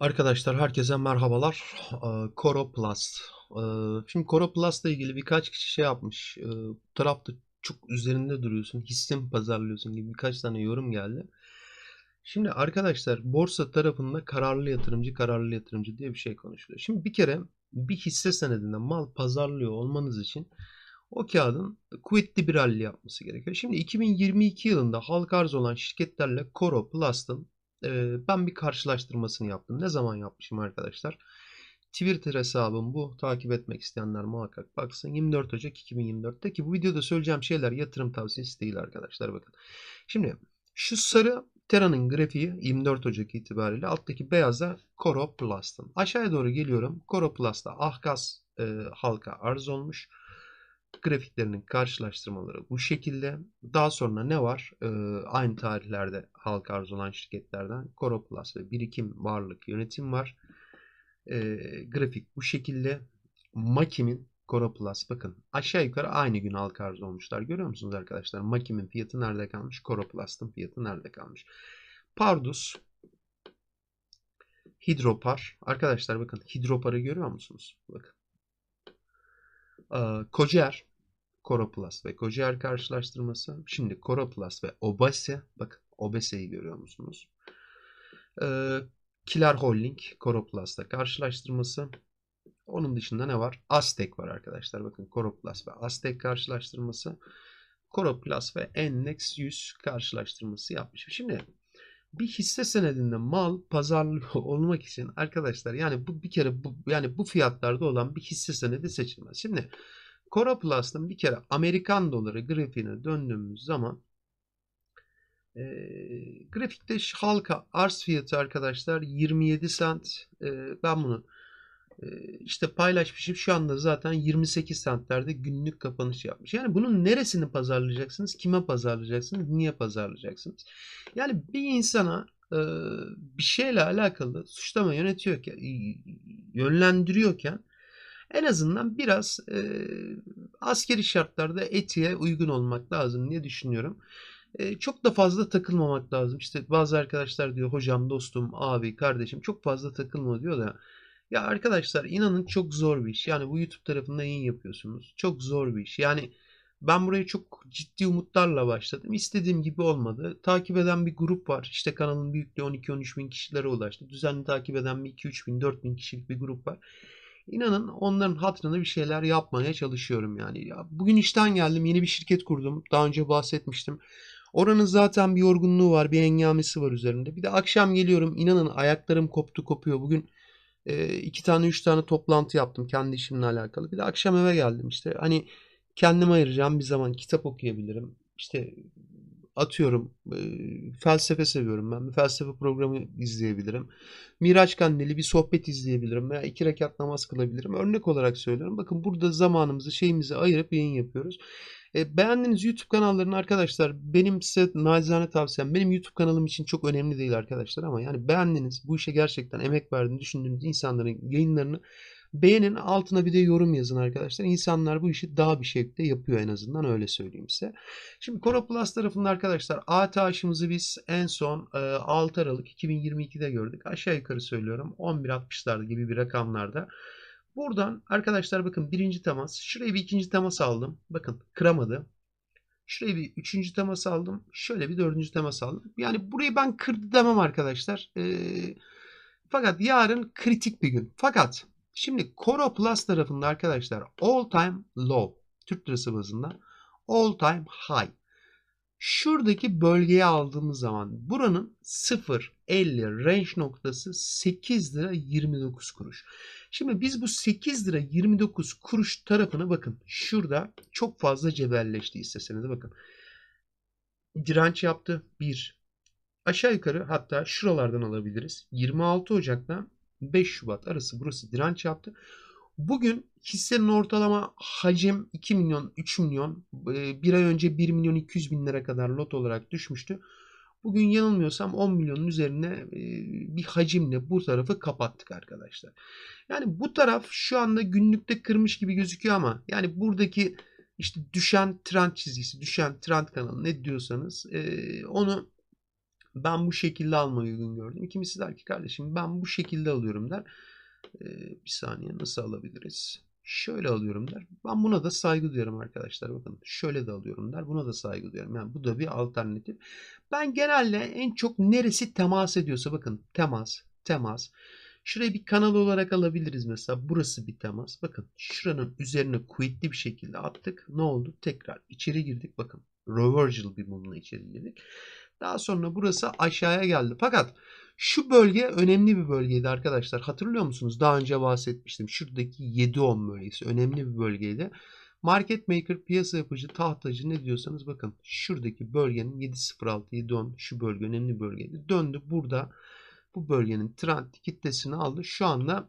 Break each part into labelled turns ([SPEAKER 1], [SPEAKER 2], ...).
[SPEAKER 1] Arkadaşlar herkese merhabalar. Eee, Coro Plus. Eee, şimdi Coro Plus'la ilgili birkaç kişi şey yapmış. Eee, bu tarafta çok üzerinde duruyorsun, hisse pazarlıyorsun gibi birkaç tane yorum geldi. Şimdi arkadaşlar borsa tarafında kararlı yatırımcı, kararlı yatırımcı diye bir şey konuşuluyor. Şimdi bir kere bir hisse senedinde mal pazarlıyor olmanız için o kağıdın kuvvetli bir rally yapması gerekiyor. Şimdi 2022 yılında halka arz olan şirketlerle Coro Plus'ın ben bir karşılaştırmasını yaptım. Ne zaman yapmışım arkadaşlar? Twitter hesabım bu. Takip etmek isteyenler muhakkak baksın. 24 Ocak 2024'te ki bu videoda söyleyeceğim şeyler yatırım tavsiyesi değil arkadaşlar bakın. Şimdi şu sarı Tera'nın grafiği 24 Ocak itibariyle alttaki beyaza Coro Plus'tın. Aşağıya doğru geliyorum. Coro Plus'ta Ahkas e, halka arz olmuş grafiklerinin karşılaştırmaları bu şekilde. Daha sonra ne var? Ee, aynı tarihlerde halka arz olan şirketlerden Coro Plus ve Birikim Varlık Yönetim var. Ee, grafik bu şekilde. Makim'in Coro Plus bakın aşağı yukarı aynı gün halka arz olmuşlar. Görüyor musunuz arkadaşlar? Makim'in fiyatı nerede kalmış? Coro Plus'ın fiyatı nerede kalmış? Pardus Hidropar. Arkadaşlar bakın Hidropar'ı görüyor musunuz? Bakın. Ee, Kocer Coro Plus ve Kocer karşılaştırması. Şimdi Coro Plus ve Obase. Bakın Obase'yi görüyor musunuz? Ee, Kilar Holding Coro Plus'ta karşılaştırması. Onun dışında ne var? Aztek var arkadaşlar. Bakın Coro Plus ve Aztek karşılaştırması. Coro Plus ve Endex 100 karşılaştırması yapmış. Şimdi bir hisse senedinde mal pazarlı olmak için arkadaşlar yani bu bir kere bu yani bu fiyatlarda olan bir hisse senedi seçilmez. Şimdi Cora Plus'ın bir kere Amerikan doları grafiğine döndüğümüz zaman e, grafikte halka arz fiyatı arkadaşlar 27 sent. E, ben bunu işte paylaşmışım. Şu anda zaten 28 centlerde günlük kapanış yapmış. Yani bunun neresini pazarlayacaksınız? Kime pazarlayacaksınız? Niye pazarlayacaksınız? Yani bir insana e, bir şeyle alakalı suçlama yönetiyorken, yönlendiriyorken en azından biraz e, askeri şartlarda etiğe uygun olmak lazım diye düşünüyorum. E, çok da fazla takılmamak lazım. İşte bazı arkadaşlar diyor hocam, dostum, abi, kardeşim çok fazla takılma diyor da ya arkadaşlar inanın çok zor bir iş. Yani bu YouTube tarafında yayın yapıyorsunuz. Çok zor bir iş. Yani ben buraya çok ciddi umutlarla başladım. İstediğim gibi olmadı. Takip eden bir grup var. İşte kanalın büyüklüğü 12-13 bin kişilere ulaştı. Düzenli takip eden bir 2-3 bin, 4 bin kişilik bir grup var. İnanın onların hatırına bir şeyler yapmaya çalışıyorum yani. Ya bugün işten geldim yeni bir şirket kurdum. Daha önce bahsetmiştim. Oranın zaten bir yorgunluğu var, bir engamesi var üzerinde. Bir de akşam geliyorum inanın ayaklarım koptu kopuyor. Bugün e, iki tane üç tane toplantı yaptım kendi işimle alakalı. Bir de akşam eve geldim işte. Hani kendime ayıracağım bir zaman kitap okuyabilirim. İşte atıyorum e, felsefe seviyorum ben. Bir felsefe programı izleyebilirim. Miraç Kandili bir sohbet izleyebilirim veya iki rekat namaz kılabilirim. Örnek olarak söylüyorum. Bakın burada zamanımızı şeyimizi ayırıp yayın yapıyoruz. E, beğendiğiniz YouTube kanallarını arkadaşlar benim size nacizane tavsiyem benim YouTube kanalım için çok önemli değil arkadaşlar ama yani beğendiğiniz bu işe gerçekten emek verdiğini düşündüğünüz insanların yayınlarını Beğenin altına bir de yorum yazın arkadaşlar. İnsanlar bu işi daha bir şekilde yapıyor en azından öyle söyleyeyim size. Şimdi Coro Plus tarafında arkadaşlar ATH'ımızı biz en son e, 6 Aralık 2022'de gördük. Aşağı yukarı söylüyorum 11.60'larda gibi bir rakamlarda. Buradan arkadaşlar bakın birinci temas. Şuraya bir ikinci temas aldım. Bakın kıramadı. Şuraya bir üçüncü temas aldım. Şöyle bir dördüncü temas aldım. Yani burayı ben kırdı demem arkadaşlar. E, fakat yarın kritik bir gün. Fakat Şimdi Coro Plus tarafında arkadaşlar all time low Türk lirası bazında all time high. Şuradaki bölgeye aldığımız zaman buranın 0.50 range noktası 8 lira 29 kuruş. Şimdi biz bu 8 lira 29 kuruş tarafına bakın. Şurada çok fazla cebelleşti isteseniz bakın. Direnç yaptı 1. Aşağı yukarı hatta şuralardan alabiliriz. 26 Ocak'ta 5 Şubat arası burası direnç yaptı. Bugün hissenin ortalama hacim 2 milyon 3 milyon bir ay önce 1 milyon 200 bin lira kadar lot olarak düşmüştü. Bugün yanılmıyorsam 10 milyonun üzerine bir hacimle bu tarafı kapattık arkadaşlar. Yani bu taraf şu anda günlükte kırmış gibi gözüküyor ama yani buradaki işte düşen trend çizgisi, düşen trend kanalı ne diyorsanız onu Ben bu şekilde almayı uygun gördüm. Kimisi der ki kardeşim ben bu şekilde alıyorum der. Bir saniye nasıl alabiliriz? Şöyle alıyorum der. Ben buna da saygı duyarım arkadaşlar. Bakın şöyle de alıyorum der. Buna da saygı duyarım. Yani bu da bir alternatif. Ben genelde en çok neresi temas ediyorsa bakın temas, temas. Şurayı bir kanal olarak alabiliriz mesela. Burası bir temas. Bakın şuranın üzerine kuvvetli bir şekilde attık. Ne oldu? Tekrar içeri girdik. Bakın reversal bir mumla içeri girdik. Daha sonra burası aşağıya geldi. Fakat şu bölge önemli bir bölgeydi arkadaşlar. Hatırlıyor musunuz? Daha önce bahsetmiştim. Şuradaki 7-10 bölgesi önemli bir bölgeydi. Market maker, piyasa yapıcı, tahtacı ne diyorsanız bakın. Şuradaki bölgenin 7.06, 7.10 şu bölge önemli bölgeydi. Döndü burada bu bölgenin trend kitlesini aldı. Şu anda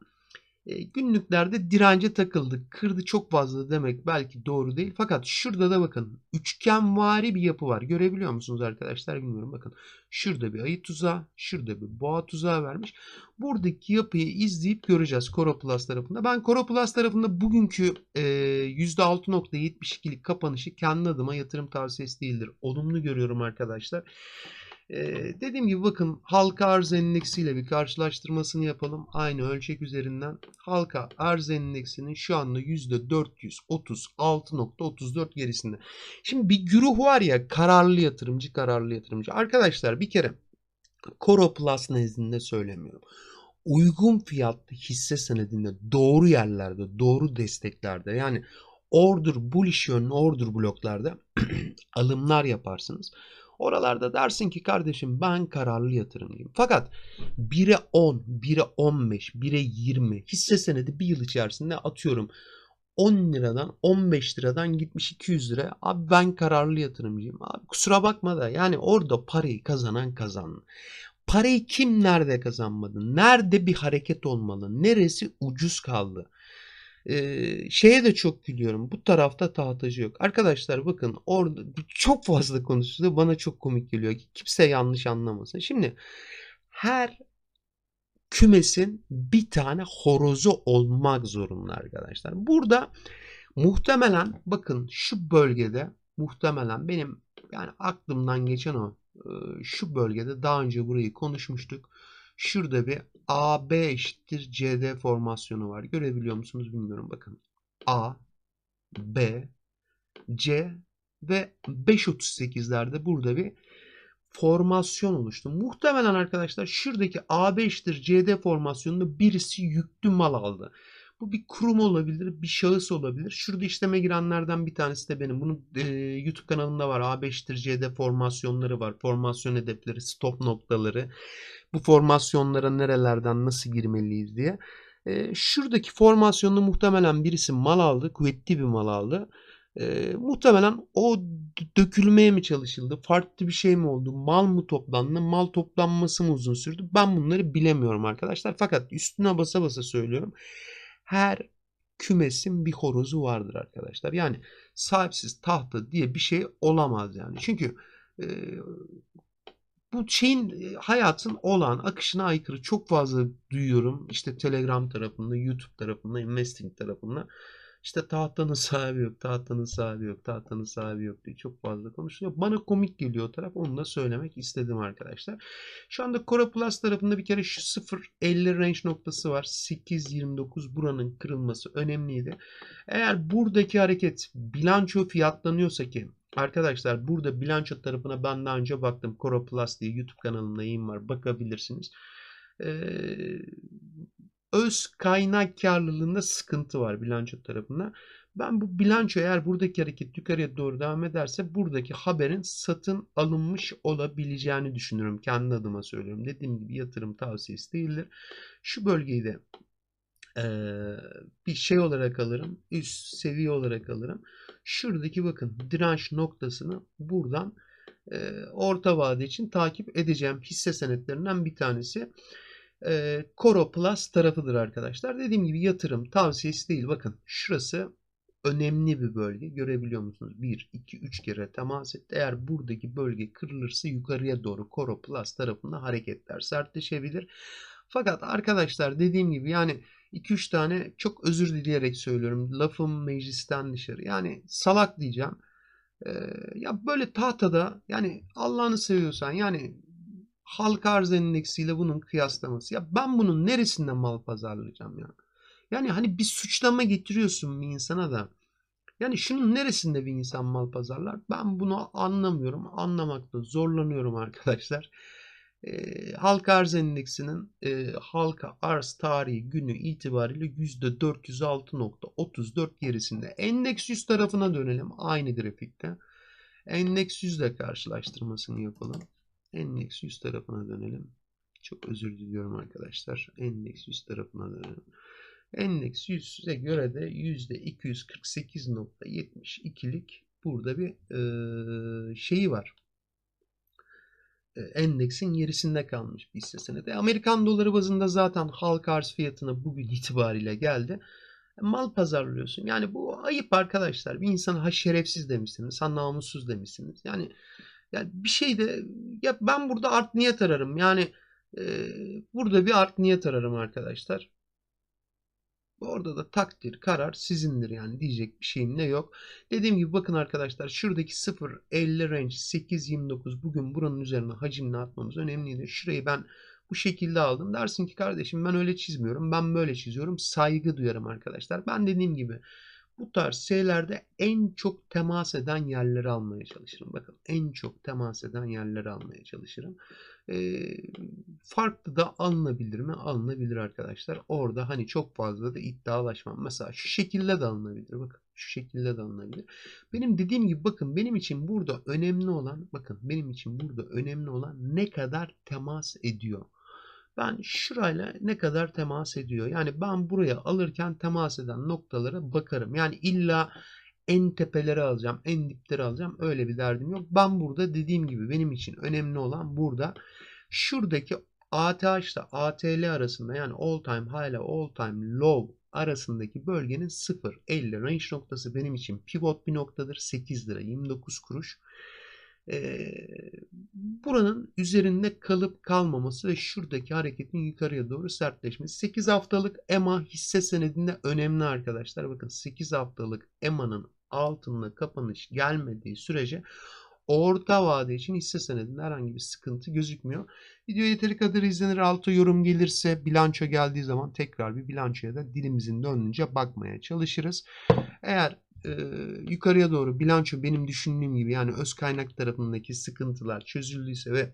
[SPEAKER 1] e, günlüklerde dirence takıldı. Kırdı çok fazla demek belki doğru değil. Fakat şurada da bakın üçgenvari bir yapı var. Görebiliyor musunuz arkadaşlar bilmiyorum. Bakın şurada bir ayı tuzağı, şurada bir boğa tuzağı vermiş. Buradaki yapıyı izleyip göreceğiz Coroplus tarafında. Ben Coroplus tarafında bugünkü e, %6.72'lik kapanışı kendi adıma yatırım tavsiyesi değildir. Olumlu görüyorum arkadaşlar. Ee, dediğim gibi bakın halka arz endeksiyle bir karşılaştırmasını yapalım. Aynı ölçek üzerinden halka arz endeksinin şu anda %436.34 gerisinde. Şimdi bir güruh var ya kararlı yatırımcı kararlı yatırımcı. Arkadaşlar bir kere Coro Plus nezdinde söylemiyorum. Uygun fiyatlı hisse senedinde doğru yerlerde doğru desteklerde yani order bullish yönlü order bloklarda alımlar yaparsınız. Oralarda dersin ki kardeşim ben kararlı yatırımcıyım. Fakat 1'e 10, 1'e 15, 1'e 20 hisse senedi bir yıl içerisinde atıyorum 10 liradan 15 liradan gitmiş 200 lira. Abi ben kararlı yatırımcıyım. Abi kusura bakma da yani orada parayı kazanan kazandı. Parayı kim nerede kazanmadı? Nerede bir hareket olmalı? Neresi ucuz kaldı? Ee, şeye de çok gülüyorum. Bu tarafta tahtacı yok. Arkadaşlar bakın orada çok fazla konuşuluyor. Bana çok komik geliyor. Kimse yanlış anlamasın. Şimdi her kümesin bir tane horozu olmak zorunda arkadaşlar. Burada muhtemelen bakın şu bölgede muhtemelen benim yani aklımdan geçen o şu bölgede daha önce burayı konuşmuştuk. Şurada bir AB eşittir CD formasyonu var. Görebiliyor musunuz bilmiyorum bakın. A, B, C ve 5.38'lerde burada bir formasyon oluştu. Muhtemelen arkadaşlar şuradaki AB eşittir CD formasyonunda birisi yüklü mal aldı. Bu bir kurum olabilir, bir şahıs olabilir. Şurada işleme girenlerden bir tanesi de benim. Bunun e, YouTube kanalında var. A5'tir CD formasyonları var. Formasyon hedefleri, stop noktaları. Bu formasyonlara nerelerden nasıl girmeliyiz diye. E, şuradaki formasyonda muhtemelen birisi mal aldı. Kuvvetli bir mal aldı. E, muhtemelen o dökülmeye mi çalışıldı? Farklı bir şey mi oldu? Mal mı toplandı? Mal toplanması mı uzun sürdü? Ben bunları bilemiyorum arkadaşlar. Fakat üstüne basa basa söylüyorum her kümesin bir horozu vardır arkadaşlar. Yani sahipsiz tahta diye bir şey olamaz yani. Çünkü e, bu şeyin hayatın olan akışına aykırı çok fazla duyuyorum. İşte Telegram tarafında, YouTube tarafında, investing tarafında. İşte tahtanın sahibi yok, tahtanın sahibi yok, tahtanın sahibi yok diye çok fazla konuşuluyor. Bana komik geliyor o taraf. Onu da söylemek istedim arkadaşlar. Şu anda Cora Plus tarafında bir kere şu 0.50 range noktası var. 8.29 buranın kırılması önemliydi. Eğer buradaki hareket bilanço fiyatlanıyorsa ki Arkadaşlar burada bilanço tarafına ben daha önce baktım. Cora Plus diye YouTube kanalımda yayın var. Bakabilirsiniz. Ee, öz kaynak karlılığında sıkıntı var bilanço tarafında. Ben bu bilanço eğer buradaki hareket yukarıya doğru devam ederse buradaki haberin satın alınmış olabileceğini düşünüyorum. Kendi adıma söylüyorum. Dediğim gibi yatırım tavsiyesi değildir. Şu bölgeyi de e, bir şey olarak alırım. Üst seviye olarak alırım. Şuradaki bakın direnç noktasını buradan e, orta vade için takip edeceğim hisse senetlerinden bir tanesi e, Coro Plus tarafıdır arkadaşlar. Dediğim gibi yatırım tavsiyesi değil. Bakın şurası önemli bir bölge. Görebiliyor musunuz? 1, 2, 3 kere temas etti. Eğer buradaki bölge kırılırsa yukarıya doğru Coro Plus tarafında hareketler sertleşebilir. Fakat arkadaşlar dediğim gibi yani 2-3 tane çok özür dileyerek söylüyorum. Lafım meclisten dışarı. Yani salak diyeceğim. Ee, ya böyle tahtada yani Allah'ını seviyorsan yani halka arz endeksiyle bunun kıyaslaması. Ya ben bunun neresinden mal pazarlayacağım ya? Yani hani bir suçlama getiriyorsun bir insana da. Yani şunun neresinde bir insan mal pazarlar? Ben bunu anlamıyorum. Anlamakta zorlanıyorum arkadaşlar. E, halka arz endeksinin e, halka arz tarihi günü itibariyle %406.34 gerisinde. Endeks 100 tarafına dönelim aynı grafikte. Endeks 100 ile karşılaştırmasını yapalım. Endeks 100 tarafına dönelim. Çok özür diliyorum arkadaşlar. Endeks 100 tarafına dönelim. Endeks 100'e göre de %248.72'lik burada bir e, şeyi var. E, endeksin gerisinde kalmış bir hisse senedi. Amerikan doları bazında zaten halka arz fiyatına bugün itibariyle geldi. Mal pazarlıyorsun. Yani bu ayıp arkadaşlar. Bir insana ha şerefsiz demişsiniz, ha namussuz demişsiniz. Yani yani bir şey de ya ben burada art niyet ararım. Yani e, burada bir art niyet ararım arkadaşlar. Orada da takdir, karar sizindir yani diyecek bir şeyim ne yok. Dediğim gibi bakın arkadaşlar şuradaki 0.50 range 8.29 bugün buranın üzerine hacimle atmamız önemliydi. Şurayı ben bu şekilde aldım. Dersin ki kardeşim ben öyle çizmiyorum. Ben böyle çiziyorum. Saygı duyarım arkadaşlar. Ben dediğim gibi bu tarz şeylerde en çok temas eden yerleri almaya çalışırım. Bakın en çok temas eden yerleri almaya çalışırım. E, farklı da alınabilir mi? Alınabilir arkadaşlar. Orada hani çok fazla da iddialaşmam. Mesela şu şekilde de alınabilir. Bakın şu şekilde de alınabilir. Benim dediğim gibi bakın benim için burada önemli olan bakın benim için burada önemli olan ne kadar temas ediyor. Ben şurayla ne kadar temas ediyor? Yani ben buraya alırken temas eden noktalara bakarım. Yani illa en tepeleri alacağım, en dipleri alacağım. Öyle bir derdim yok. Ben burada dediğim gibi benim için önemli olan burada şuradaki ATH ile ATL arasında yani all time high ile all time low arasındaki bölgenin 0.50 range noktası benim için pivot bir noktadır. 8 lira 29 kuruş. Buranın üzerinde kalıp kalmaması ve şuradaki hareketin yukarıya doğru sertleşmesi. 8 haftalık EMA hisse senedinde önemli arkadaşlar. Bakın 8 haftalık EMA'nın altında kapanış gelmediği sürece orta vade için hisse senedinde herhangi bir sıkıntı gözükmüyor. Video yeteri kadar izlenir. Altı yorum gelirse bilanço geldiği zaman tekrar bir bilançoya da dilimizin döndüğünce bakmaya çalışırız. Eğer yukarıya doğru bilanço benim düşündüğüm gibi yani öz kaynak tarafındaki sıkıntılar çözüldüyse ve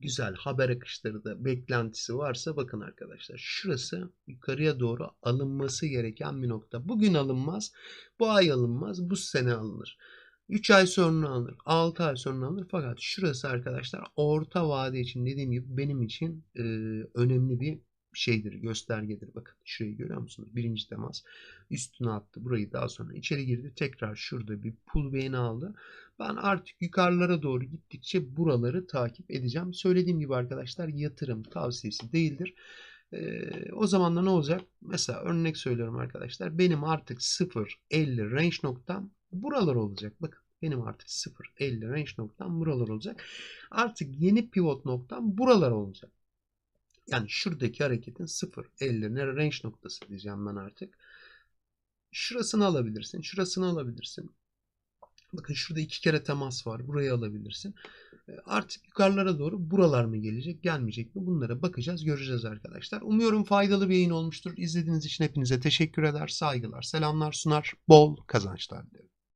[SPEAKER 1] güzel haber akışları da beklentisi varsa bakın arkadaşlar şurası yukarıya doğru alınması gereken bir nokta. Bugün alınmaz, bu ay alınmaz, bu sene alınır. 3 ay sonra alınır, 6 ay sonra alınır fakat şurası arkadaşlar orta vade için dediğim gibi benim için e, önemli bir şeydir, göstergedir. Bakın şurayı görüyor musunuz? Birinci temas üstüne attı. Burayı daha sonra içeri girdi. Tekrar şurada bir pull beğeni aldı. Ben artık yukarılara doğru gittikçe buraları takip edeceğim. Söylediğim gibi arkadaşlar yatırım tavsiyesi değildir. Ee, o zaman da ne olacak? Mesela örnek söylüyorum arkadaşlar. Benim artık 0.50 range noktam buralar olacak. Bakın benim artık 0.50 range noktam buralar olacak. Artık yeni pivot noktam buralar olacak. Yani şuradaki hareketin 0.50'ine range noktası diyeceğim ben artık. Şurasını alabilirsin. Şurasını alabilirsin. Bakın şurada iki kere temas var. Burayı alabilirsin. E, artık yukarılara doğru buralar mı gelecek, gelmeyecek mi? Bunlara bakacağız, göreceğiz arkadaşlar. Umuyorum faydalı bir yayın olmuştur. İzlediğiniz için hepinize teşekkür eder, saygılar, selamlar sunar, bol kazançlar dilerim.